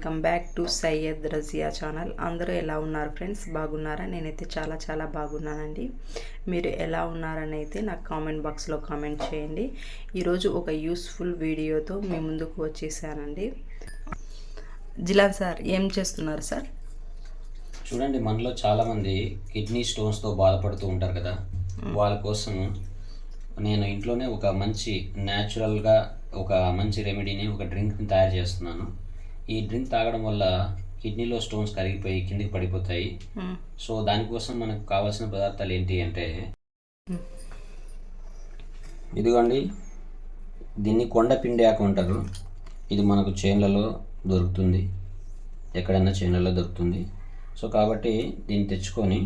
Welcome back to Syed Razia channel. అందరూ ఎలా ఉన్నారు ఫ్రెండ్స్? బాగున్నారా? నేనైతే చాలా చాలా బాగున్నానండి. మీరు ఎలా ఉన్నారని అయితే నాకు కామెంట్ బాక్స్లో కామెంట్ చేయండి. ఈరోజు ఒక యూస్ఫుల్ వీడియోతో మీ ముందుకు వచ్చేసానండి. జిలాన్ సార్ ఏం చేస్తున్నారు సార్? చూడండి మనలో చాలామంది కిడ్నీ స్టోన్స్తో బాధపడుతూ ఉంటారు కదా. వాళ్ళ కోసం నేను ఇంట్లోనే ఒక మంచి న్యాచురల్గా ఒక మంచి రెమెడీని ఒక డ్రింక్ని తయారు చేస్తున్నాను. ఈ డ్రింక్ తాగడం వల్ల కిడ్నీలో స్టోన్స్ కరిగిపోయి కిందికి పడిపోతాయి. మ్మ్. సో దానికోసం మనకు కావాల్సిన పదార్థాలు ఏంటి అంటే ఇదిగోండి దీన్ని కొండ పిండి ఆకు అంటారు. ఇది మనకు చేన్లలో దొరుకుతుంది. ఎక్కడైనా చేన్లలో దొరుకుతుంది. సో కాబట్టి దీన్ని తెచ్చుకొని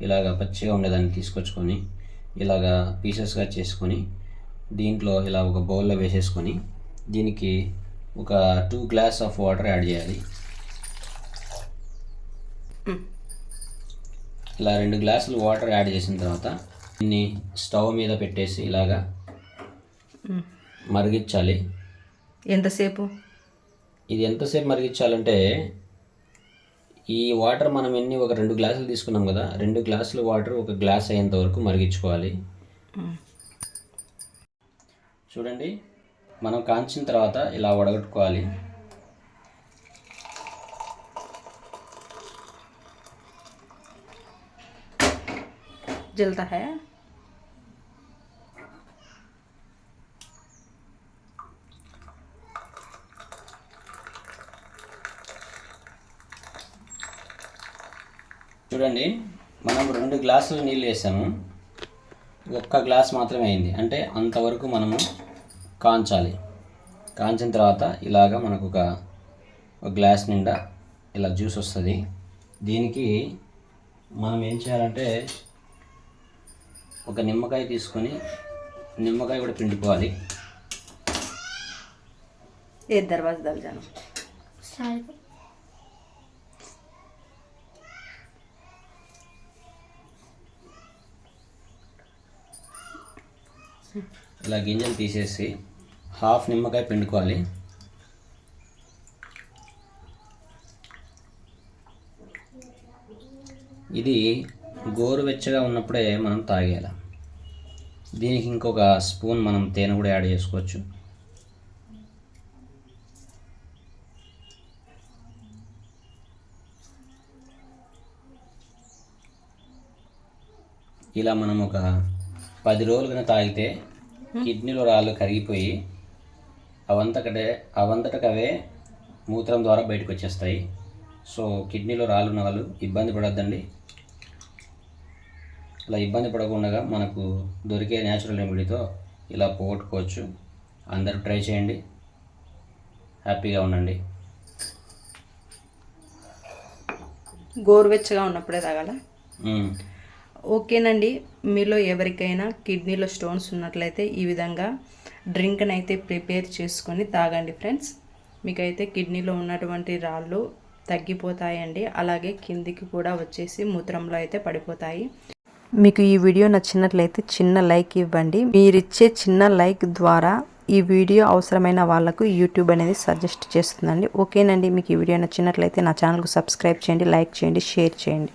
ఇలాగ పచ్చిగా ఉండేదాన్ని తీసుకొచ్చుకొని ఇలాగా పీసెస్గా చేసుకొని దీంట్లో ఇలా ఒక బౌల్లో వేసేసుకొని దీనికి ఒక two glass of water add చేయాలి. ఇలా రెండు గ్లాసులు వాటర్ యాడ్ చేసిన తర్వాత దీన్ని స్టవ్ మీద పెట్టేసి ఇలాగా. మరిగించాలి ఎంతసేపు ఇది ఎంతసేపు మరిగించాలంటే ఈ వాటర్ మనం ఎన్ని ఒక రెండు గ్లాసులు తీసుకున్నాం కదా రెండు గ్లాసులు వాటర్ ఒక గ్లాస్ అయ్యేంత వరకు మరిగించుకోవాలి. చూడండి మనం కాంచిన తర్వాత ఇలా వడగట్టుకోవాలి. జల్తా చూడండి మనం రెండు గ్లాసులు నీళ్ళు వేసాము. ఒక్క గ్లాస్ మాత్రమే అయింది. అంటే అంతవరకు మనము కాంచాలి. కాంచిన తర్వాత ఇలాగ మనకు ఒక గ్లాస్ నిండా ఇలా జ్యూస్ వస్తుంది. దీనికి మనం ఏం చేయాలంటే ఒక నిమ్మకాయ తీసుకొని నిమ్మకాయ కూడా పిండుకోవాలి. ఏ దర్వాజ ఇలా గింజలు తీసేసి హాఫ్ నిమ్మకాయ పిండుకోవాలి. ఇది గోరువెచ్చగా ఉన్నప్పుడే మనం తాగేయాలి. దీనికి ఇంకొక స్పూన్ మనం తేనె కూడా యాడ్ చేసుకోవచ్చు. ఇలా మనం ఒక పది రోజులు కనుక తాగితే కిడ్నీలో రాళ్ళు కరిగిపోయి అవంతకటే అవంతటకవే మూత్రం ద్వారా బయటకు వచ్చేస్తాయి సో కిడ్నీలో రాళ్ళు ఉన్న వాళ్ళు ఇబ్బంది పడొద్దండి. ఇలా ఇబ్బంది పడకుండా మనకు దొరికే న్యాచురల్ రెమెడీతో ఇలా పోగొట్టుకోవచ్చు. అందరూ ట్రై చేయండి. హ్యాపీగా ఉండండి. గోరువెచ్చగా ఉన్నప్పుడే తాగాల. ఓకేనండి. మీలో ఎవరికైనా కిడ్నీలో స్టోన్స్ ఉన్నట్లయితే ఈ విధంగా డ్రింక్ని అయితే ప్రిపేర్ చేసుకొని తాగండి ఫ్రెండ్స్. మీకైతే కిడ్నీలో ఉన్నటువంటి రాళ్ళు తగ్గిపోతాయండి. అలాగే కిందికి కూడా వచ్చేసి మూత్రంలో అయితే పడిపోతాయి. మీకు ఈ వీడియో నచ్చినట్లయితే చిన్న లైక్ ఇవ్వండి. మీరిచ్చే చిన్న లైక్ ద్వారా ఈ వీడియో అవసరమైన వాళ్ళకు యూట్యూబ్ అనేది సజెస్ట్ చేస్తుందండి. ఓకేనండి. మీకు ఈ వీడియో నచ్చినట్లయితే నా ఛానల్కు సబ్స్క్రైబ్ చేయండి లైక్ చేయండి షేర్ చేయండి.